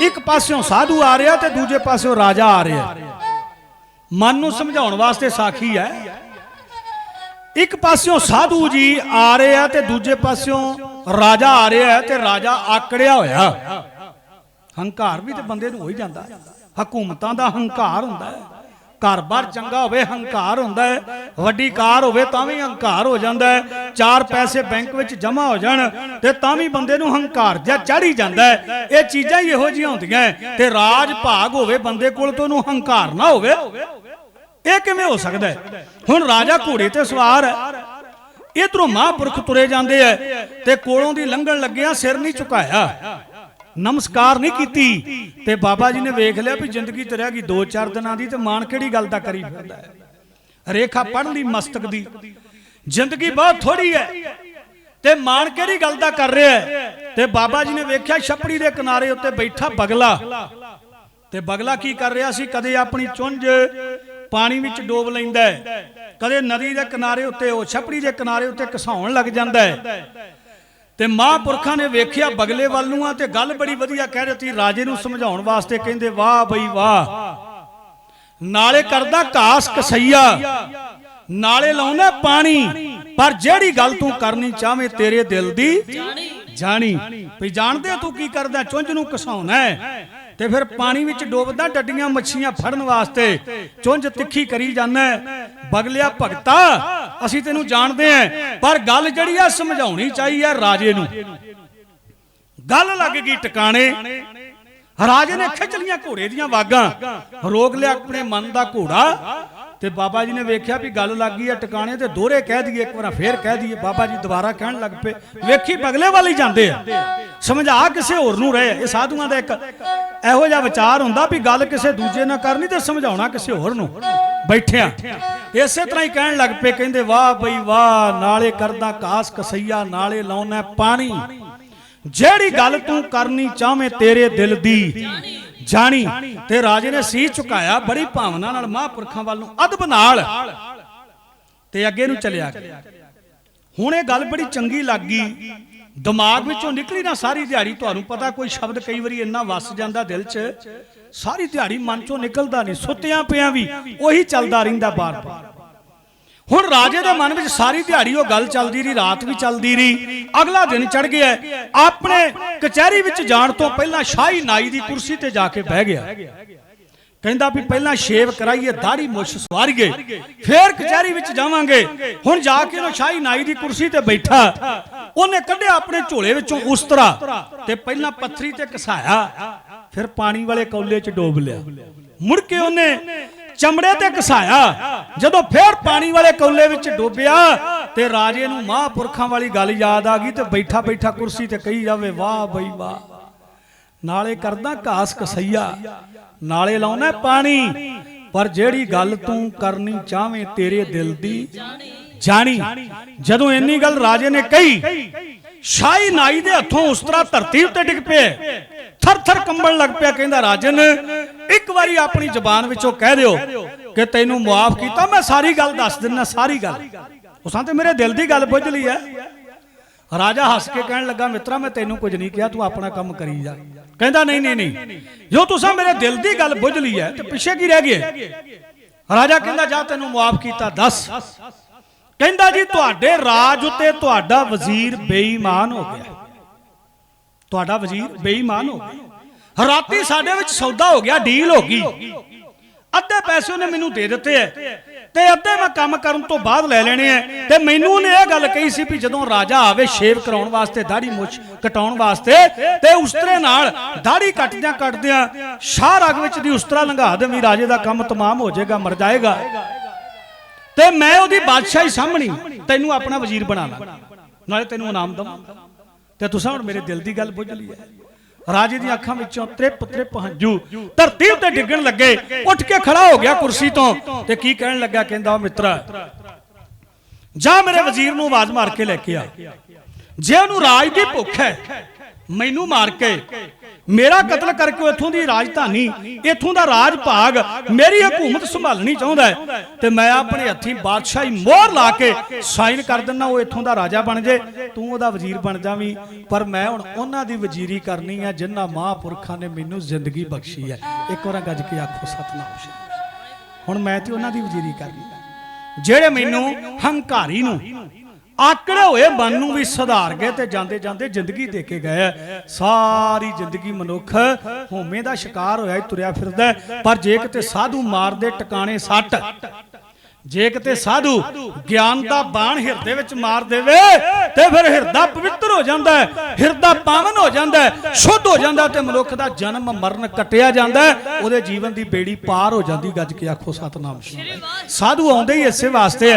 ਇੱਕ ਪਾਸਿਓਂ ਸਾਧੂ ਆ ਰਿਹਾ ਤੇ ਦੂਜੇ ਪਾਸਿਓਂ ਰਾਜਾ ਆ ਰਿਹਾ। ਮਨ ਨੂੰ ਸਮਝਾਉਣ ਵਾਸਤੇ ਸਾਖੀ ਹੈ। ਇੱਕ ਪਾਸਿਓਂ ਸਾਧੂ ਜੀ ਆ ਰਹੇ ਆ ਤੇ ਦੂਜੇ ਪਾਸਿਓਂ ਰਾਜਾ ਆ ਰਿਹਾ ਤੇ ਰਾਜਾ ਆਕੜਿਆ ਹੋਇਆ। ਹੰਕਾਰ ਵੀ ਤੇ ਬੰਦੇ ਨੂੰ ਹੋ ਹੀ ਜਾਂਦਾ। ਹਕੂਮਤਾਂ ਦਾ ਹੰਕਾਰ ਹੁੰਦਾ ਹੈ। ਘਰ-ਬਾਰ ਚੰਗਾ ਹੋਵੇ, ਹੰਕਾਰ ਹੁੰਦਾ ਹੈ, ਵੱਡੀ ਕਾਰ ਹੋਵੇ ਤਾਂ ਵੀ ਹੰਕਾਰ ਹੋ ਜਾਂਦਾ ਹੈ। ਚਾਰ ਪੈਸੇ ਬੈਂਕ ਵਿੱਚ ਜਮ੍ਹਾਂ ਹੋ ਜਾਣ ਤੇ ਤਾਂ ਵੀ ਬੰਦੇ ਨੂੰ ਹੰਕਾਰ ਜਾਂ ਚੜੀ ਜਾਂਦਾ ਹੈ। ਇਹ ਚੀਜ਼ਾਂ ਹੀ ਇਹੋ ਜਿਹੀਆਂ ਹੁੰਦੀਆਂ ਤੇ ਰਾਜ ਭਾਗ ਹੋਵੇ, ਬੰਦੇ ਕੋਲ ਤੋਂ ਉਹਨੂੰ ਹੰਕਾਰ ਨਾ ਹੋਵੇ। ਇਹ ਕਿਵੇਂ ਹੋ ਸਕਦਾ ਹੈ? ਹੁਣ ਰਾਜਾ ਘੋੜੇ ਤੇ ਸਵਾਰ ਹੈ। ਇਧਰੋਂ ਮਹਾਂਪੁਰਖ ਤੁਰੇ ਜਾਂਦੇ ਐ ਤੇ ਕੋਲੋਂ ਦੀ ਲੰਘਣ ਲੱਗਿਆ ਸਿਰ ਨਹੀਂ ਝੁਕਾਇਆ। ਨਮਸਕਾਰ ਨਹੀਂ ਕੀਤੀ। ਤੇ ਬਾਬਾ ਜੀ ਨੇ ਵੇਖ ਲਿਆ ਵੀ ਜ਼ਿੰਦਗੀ ਤੇ ਰਹਿ ਗਈ 2-4 ਦਿਨਾਂ ਦੀ ਤੇ ਮਾਣ ਕਿਹੜੀ ਗੱਲ ਦਾ ਕਰੀ ਫਿਰਦਾ ਹੈ? ਰੇਖਾ ਪੜ੍ਹ ਲਈ ਮਸਤਕ ਦੀ। ਜ਼ਿੰਦਗੀ ਬਹੁਤ ਥੋੜੀ ਹੈ। ਤੇ ਮਾਣ ਕਿਹੜੀ ਗੱਲ ਦਾ ਕਰ ਰਿਹਾ ਹੈ? ਤੇ ਬਾਬਾ ਜੀ ਨੇ ਵੇਖਿਆ ਛਪੜੀ ਦੇ ਕਿਨਾਰੇ ਉੱਤੇ ਬੈਠਾ ਬਗਲਾ। ਤੇ ਬਗਲਾ ਕੀ ਕਰ ਰਿਹਾ ਸੀ? ਕਦੇ ਆਪਣੀ ਚੁੰਝ ਪਾਣੀ ਵਿੱਚ ਡੋਬ ਲੈਂਦਾ ਕਦੇ ਨਦੀ ਦੇ ਕਿਨਾਰੇ ਉੱਤੇ ਉਹ ਛਪੜੀ ਦੇ ਕਿਨਾਰੇ ਉੱਤੇ ਘਸਾਉਣ ਲੱਗ ਜਾਂਦਾ ਹੈ। ਤੇ ਮਹਾਂਪੁਰਖਾਂ ਨੇ ਵੇਖਿਆ ਬਗਲੇ ਵੱਲ ਨੂੰ ਆ ਤੇ ਗੱਲ ਬੜੀ ਵਧੀਆ ਕਹਿ ਦਿੱਤੀ ਰਾਜੇ ਨੂੰ ਸਮਝਾਉਣ ਵਾਸਤੇ ਕਹਿੰਦੇ, ਵਾਹ ਬਈ ਵਾਹ। ਨਾਲੇ ਕਰਦਾ ਘਾਸ ਕਸਈਆ, ਨਾਲੇ ਲਾਉਣਾ ਪਾਣੀ, ਪਰ ਜਿਹੜੀ ਗੱਲ ਤੂੰ ਕਰਨੀ ਚਾਹਵੇਂ ਤੇਰੇ ਦਿਲ ਦੀ ਜਾਣੀ। ਵੀ ਜਾਣਦੇ ਤੂੰ ਕੀ ਕਰਦਾ, ਚੁੰਝ ਨੂੰ ਘਸਾਉਣਾ ਤੇ ਫਿਰ ਪਾਣੀ ਵਿੱਚ ਡੋਬਦਾ, ਡੱਡੀਆਂ ਮੱਛੀਆਂ ਫੜਨ ਵਾਸਤੇ ਚੁੰਝ ਤਿੱਖੀ ਕਰੀ ਜਾਂਦਾ ਬਗਲਿਆ ਭਗਤਾ ਅਸੀਂ ਤੈਨੂੰ ਜਾਣਦੇ ਆਂ ਪਰ ਗੱਲ ਜਿਹੜੀ ਆ ਸਮਝਾਉਣੀ ਚਾਹੀ ਆ ਰਾਜੇ ਨੂੰ। ਗੱਲ ਲੱਗ ਗਈ ਟਿਕਾਣੇ। ਰਾਜੇ ਨੇ ਖਿੱਚ ਲੀਆਂ ਘੋੜੇ ਦੀਆਂ ਵਾਗਾਂ, ਰੋਕ ਲਿਆ ਆਪਣੇ ਮਨ ਦਾ ਘੋੜਾ ਤੇ ਬਾਬਾ ਜੀ ਨੇ ਵੇਖਿਆ ਵੀ ਗੱਲ ਲੱਗ ਗਈ ਆ ਟਿਕਾਣੇ ਤੇ ਦੋਹਰੇ ਕਹਿ ਦਈਏ, ਇੱਕ ਵਾਰ ਫੇਰ ਕਹਿ ਦਈਏ, ਬਾਬਾ ਜੀ ਦੁਬਾਰਾ ਕਹਿਣ ਲੱਗ ਪਏ, ਵੇਖੀ ਬਗਲੇ ਵੱਲ ਹੀ ਜਾਂਦੇ ਆ। ਸਮਝਾ ਕਿਸੇ ਹੋਰ ਨੂੰ ਰਹੇ, ਇਹ ਸਾਧੂਆਂ ਦਾ ਇੱਕ ਇਹੋ ਜਿਹਾ ਵਿਚਾਰ ਹੁੰਦਾ ਵੀ ਗੱਲ ਕਿਸੇ ਦੂਜੇ ਨਾਲ ਕਰਨੀ ਤੇ ਸਮਝਾਉਣਾ ਕਿਸੇ ਹੋਰ ਨੂੰ। ਬੈਠਿਆ। ਇਸੇ ਤਰ੍ਹਾਂ ਹੀ ਕਹਿਣ ਲੱਗ ਪਏ, ਕਹਿੰਦੇ, ਵਾਹ ਬਈ ਵਾਹ, ਨਾਲੇ ਕਰਦਾ ਕਾਸ ਕਸਈਆ, ਨਾਲੇ ਲਾਉਣਾ ਪਾਣੀ। ਜਿਹੜੀ ਗੱਲ ਤੂੰ ਕਰਨੀ ਚਾਹਵੇਂ ਤੇਰੇ ਦਿਲ ਦੀ, ਜਾਣੀ। ਤੇ ਰਾਜੇ ਨੇ ਸੀਸ ਝੁਕਾਇਆ ਬੜੀ ਭਾਵਨਾ ਨਾਲ ਮਹਾਂਪੁਰਖਾਂ ਵੱਲ ਨੂੰ ਅਦਬ ਨਾਲ। ਤੇ ਅੱਗੇ ਨੂੰ ਚਲਿਆ। ਹੁਣ ਇਹ ਗੱਲ ਬੜੀ ਚੰਗੀ ਲੱਗ ਗਈ। ਦਿਮਾਗ ਵਿੱਚੋਂ ਨਿਕਲੀ ਨਾ ਸਾਰੀ ਦਿਹਾੜੀ, ਤੁਹਾਨੂੰ ਪਤਾ ਕੋਈ ਸ਼ਬਦ ਕਈ ਵਾਰੀ ਇੰਨਾ ਵੱਸ ਜਾਂਦਾ ਦਿਲ 'ਚ, ਸਾਰੀ ਦਿਹਾੜੀ ਮਨ 'ਚੋਂ ਨਿਕਲਦਾ ਨਹੀਂ, ਸੁੱਤਿਆਂ ਪਿਆਂ ਵੀ ਉਹੀ ਚੱਲਦਾ ਰਹਿੰਦਾ ਬਾਰ-ਬਾਰ। ਹੁਣ ਰਾਜੇ ਦੇ ਮਨ ਵਿੱਚ ਸਾਰੀ ਦਿਹਾੜੀ ਉਹ ਗੱਲ ਚੱਲਦੀ ਰਹੀ, ਰਾਤ ਵੀ ਚੱਲਦੀ ਰਹੀ, ਅਗਲਾ ਦਿਨ ਚੜ ਗਿਆ, ਆਪਣੇ ਕਚਹਿਰੀ ਵਿੱਚ ਜਾਣ ਤੋਂ ਪਹਿਲਾਂ ਸ਼ਾਹੀ ਨਾਈ ਦੀ ਕੁਰਸੀ ਤੇ ਜਾ ਕੇ ਬਹਿ ਗਿਆ। ਕਹਿੰਦਾ ਵੀ ਪਹਿਲਾਂ ਸ਼ੇਵ ਕਰਾਈਏ, ਦਾੜੀ ਮੁੱਛ ਸਵਾਰੀਏ, ਫੇਰ ਕਚਹਿਰੀ ਵਿੱਚ ਜਾਵਾਂਗੇ। ਹੁਣ ਜਾ ਕੇ ਉਹ ਸ਼ਾਹੀ ਨਾਈ ਦੀ ਕੁਰਸੀ ਤੇ ਬੈਠਾ। ਉਹਨੇ ਕੱਢਿਆ ਆਪਣੇ ਝੋਲੇ ਵਿੱਚੋਂ ਉਸਤਰਾ ਤੇ ਪਹਿਲਾਂ ਪੱਥਰੀ ਤੇ ਘਸਾਇਆ ਫਿਰ ਪਾਣੀ ਵਾਲੇ ਕੌਲੇ 'ਚ ਡੋਬ ਲਿਆ। ਮੁੜ ਕੇ ਉਹਨੇ ਚਮੜੇ ਤੇ ਘਸਾਇਆ ਜਦੋਂ ਫੇਰ ਪਾਣੀ ਵਾਲੇ ਕੌਲੇ ਵਿੱਚ ਡੋਬਿਆ ਤੇ ਰਾਜੇ ਨੂੰ ਮਹਾਂਪੁਰਖਾਂ ਵਾਲੀ ਗੱਲ ਯਾਦ ਆ ਗਈ ਤੇ ਬੈਠਾ ਬੈਠਾ ਕੁਰਸੀ ਤੇ ਕਹੀ ਜਾਵੇ, ਵਾਹ ਬਈ ਵਾਹ, ਨਾਲੇ ਕਰਦਾ ਘਾਸ ਕਸਈਆ, ਨਾਲੇ ਲਾਉਣਾ ਪਾਣੀ, ਪਰ ਜਿਹੜੀ ਗੱਲ ਤੂੰ ਕਰਨੀ ਚਾਹਵੇਂ ਤੇਰੇ ਦਿਲ ਦੀ ਜਾਣੀ ਜਾਣੀ। ਜਦੋਂ ਇੰਨੀ ਗੱਲ ਰਾਜੇ ਨੇ ਕਹੀ, ਸ਼ਾਹੀ ਨਾਈ ਦੇ ਹੱਥੋਂ ਉਸ ਤਰ੍ਹਾਂ ਧਰਤੀ ਉੱਤੇ ਡਿੱਗ ਪਿਆ ਥਰ ਥਰ ਕੰਬਣ ਲੱਗ ਪਿਆ, ਕਹਿੰਦਾ ਰਾਜਨ ਇੱਕ ਵਾਰੀ ਆਪਣੀ ਜ਼ੁਬਾਨ ਵਿੱਚੋਂ ਕਹਿ ਦਿਓ ਕਿ ਤੈਨੂੰ ਮਾਫ ਕੀਤਾ, ਮੈਂ ਸਾਰੀ ਗੱਲ ਦੱਸ ਦਿੰਨਾ ਸਾਰੀ ਗੱਲ। ਉਸਾਂ ਤੇ ਮੇਰੇ ਦਿਲ ਦੀ ਗੱਲ ਬੁੱਝ ਲਈ ਹੈ। ਰਾਜਾ ਹੱਸ ਕੇ ਕਹਿਣ ਲੱਗਾ, ਮਿੱਤਰਾ, ਮੈਂ ਤੈਨੂੰ ਕੁਝ ਨਹੀਂ ਕਿਹਾ, ਤੂੰ ਆਪਣਾ ਕੰਮ ਕਰੀ ਜਾ। ਕਹਿੰਦਾ, ਨਹੀਂ ਨਹੀਂ ਨਹੀਂ। ਜੋ ਤੁਸੀਂ ਮੇਰੇ ਦਿਲ ਦੀ ਗੱਲ ਬੁੱਝ ਲਈ ਹੈ, ਤੇ ਪਿੱਛੇ ਕੀ ਰਹਿ ਗਿਆ ਰਾਜਾ ਕਹਿੰਦਾ, ਜਾ ਤੈਨੂੰ ਮਾਫ ਕੀਤਾ, ਦੱਸ। ਕਹਿੰਦਾ ਜੀ, ਤੁਹਾਡੇ ਰਾਜ ਉੱਤੇ ਤੁਹਾਡਾ ਵਜ਼ੀਰ ਬੇਈਮਾਨ ਹੋ ਗਿਆ। ਤੁਹਾਡਾ ਵਜ਼ੀਰ ਬੇਈਮਾਨ ਹੋ ਗਿਆ। ਰਾਤੀ ਸਾਡੇ ਵਿੱਚ ਸੌਦਾ ਹੋ ਗਿਆ, ਡੀਲ ਹੋ ਗਈ। ਅੱਧੇ ਪੈਸੇ ਉਹਨੇ ਮੈਨੂੰ ਦੇ ਦਿੱਤੇ ਐ। ਤੇ ਅੱਧੇ ਮੈਂ ਕੰਮ ਕਰਨ ਤੋਂ ਬਾਅਦ ਲੈ ਲੈਣੇ ਐ। ਤੇ ਮੈਨੂੰ ਉਹਨੇ ਇਹ ਗੱਲ ਕਹੀ ਸੀ ਵੀ ਜਦੋਂ ਰਾਜਾ ਆਵੇ ਸ਼ੇਵ ਕਰਾਉਣ ਵਾਸਤੇ, ਦਾੜੀ ਮੁੱਛ ਕਟਾਉਣ ਵਾਸਤੇ, ਤੇ ਉਸਤਰੇ ਨਾਲ ਦਾੜੀ ਕੱਟਦਿਆਂ ਕੱਟਦਿਆਂ ਸ਼ਾਹ ਰਗ ਵਿੱਚ ਦੀ ਉਸਤਰਾ ਲੰਘਾ ਦੇਵੀਂ, ਰਾਜੇ ਦਾ ਕੰਮ ਤਮਾਮ ਹੋ ਜਾਏਗਾ, ਮਰ ਜਾਏਗਾ। ਤੇ ਮੈਂ ਉਹਦੀ ਬਾਦਸ਼ਾਹੀ ਸਾਹਮਣੀ ਤੈਨੂੰ ਆਪਣਾ ਵਜ਼ੀਰ ਬਣਾ ਲਾਂ। ਨਾਲੇ ਤੈਨੂੰ ਇਨਾਮ ਦਵਾਂ। ਤੇ ਤੁਸੀਂ ਹੁਣ ਮੇਰੇ ਦਿਲ ਦੀ ਗੱਲ ਬੁੱਝ ਲਈ ਹੈ। ਰਾਜੇ ਦੀਆਂ ਅੱਖਾਂ ਵਿੱਚੋਂ ਤ੍ਰਿਪ ਤ੍ਰਿਪ ਹੰਝੂ, ਧਰਤੀ ਉੱਤੇ ਡਿੱਗਣ ਲੱਗੇ। ਉੱਠ ਕੇ ਖੜਾ ਹੋ ਗਿਆ ਕੁਰਸੀ ਤੋਂ ਤੇ ਕੀ ਕਹਿਣ ਲੱਗਾ ਕਹਿੰਦਾ, ਉਹ ਮਿੱਤਰਾ, ਜਾ ਮੇਰੇ ਵਜ਼ੀਰ ਨੂੰ ਆਵਾਜ਼ ਮਾਰ ਕੇ ਲੈ ਕੇ ਆ। ਜੇ ਉਹਨੂੰ ਰਾਜ ਦੀ ਭੁੱਖ ਹੈ ਮੈਨੂੰ ਮਾਰ ਕੇ। ਮੇਰਾ ਕਤਲ ਕਰਕੇ ਉਹ ਇੱਥੋਂ ਦੀ ਰਾਜਧਾਨੀ, ਇੱਥੋਂ ਦਾ ਰਾਜ ਭਾਗ ਮੇਰੀ ਹਕੂਮਤ ਸੰਭਾਲਣੀ ਚਾਹੁੰਦਾ ਹੈ ਤੇ ਮੈਂ ਆਪਣੇ ਹੱਥੀਂ ਬਾਦਸ਼ਾਹੀ ਮੋਹਰ ਲਾ ਕੇ ਸਾਈਨ ਕਰ ਦਿੰਨਾ ਉਹ ਇੱਥੋਂ ਦਾ ਰਾਜਾ ਬਣ ਜੇ, ਤੂੰ ਉਹਦਾ ਵਜ਼ੀਰ ਬਣ ਜਾਵੀਂ ਪਰ ਮੈਂ ਹੁਣ ਉਹਨਾਂ ਦੀ ਵਜ਼ੀਰੀ ਕਰਨੀ ਆ ਜਿਨ੍ਹਾਂ ਮਹਾਂਪੁਰਖਾਂ ਨੇ ਮੈਨੂੰ ਜ਼ਿੰਦਗੀ ਬਖਸ਼ੀ ਹੈ। ਇੱਕ ਵਾਰ ਗੱਜ ਕੇ ਆਖੋ, ਸਤਨਾਮ ਸ਼੍ਰੀ ਹੁਣ ਮੈਂ ਤੇ ਉਹਨਾਂ ਦੀ ਵਜ਼ੀਰੀ ਕਰਨੀ ਆ। ਜਿਹੜੇ ਮੈਨੂੰ ਹੰਕਾਰੀ ਨੂੰ ਆਕੜੇ ਹੋਏ ਮਨ ਨੂੰ ਵੀ ਸੁਧਾਰ ਗਏ ਤੇ ਜਾਂਦੇ ਜਾਂਦੇ ਜ਼ਿੰਦਗੀ ਦੇ ਕੇ ਗਏ। ਸਾਰੀ ਜ਼ਿੰਦਗੀ ਮਨੁੱਖ ਹੋਮੇ ਦਾ ਸ਼ਿਕਾਰ ਹੋਇਆ ਤੁਰਿਆ ਫਿਰਦਾ ਪਰ ਜੇ ਕਿਤੇ ਸਾਧੂ ਮਾਰਦੇ ਟਿਕਾਣੇ ਸੱਟ, ਜੇ ਕਿਤੇ ਸਾਧੂ ਗਿਆਨ ਦਾ ਬਾਣ ਹਿਰਦੇ ਵਿੱਚ ਮਾਰ ਦੇਵੇ, ਤੇ ਫਿਰ ਹਿਰਦਾ ਪਵਿੱਤਰ ਹੋ ਜਾਂਦਾ ਹੈ। ਹਿਰਦਾ ਪਾਵਨ ਹੋ ਜਾਂਦਾ ਹੈ, ਸ਼ੁੱਧ ਹੋ ਜਾਂਦਾ ਤੇ ਮਨੁੱਖ ਦਾ ਜਨਮ ਮਰਨ ਕੱਟਿਆ ਜਾਂਦਾ ਉਹਦੇ ਜੀਵਨ ਦੀ ਬੇੜੀ ਪਾਰ ਹੋ ਜਾਂਦੀ ਗੱਜ ਕੇ ਆਖੋ ਸਤਨਾਮ ਸ਼੍ਰੀ ਸਾਧੂ ਆਉਂਦੇ ਹੀ ਇਸੇ ਵਾਸਤੇ ਹੈ।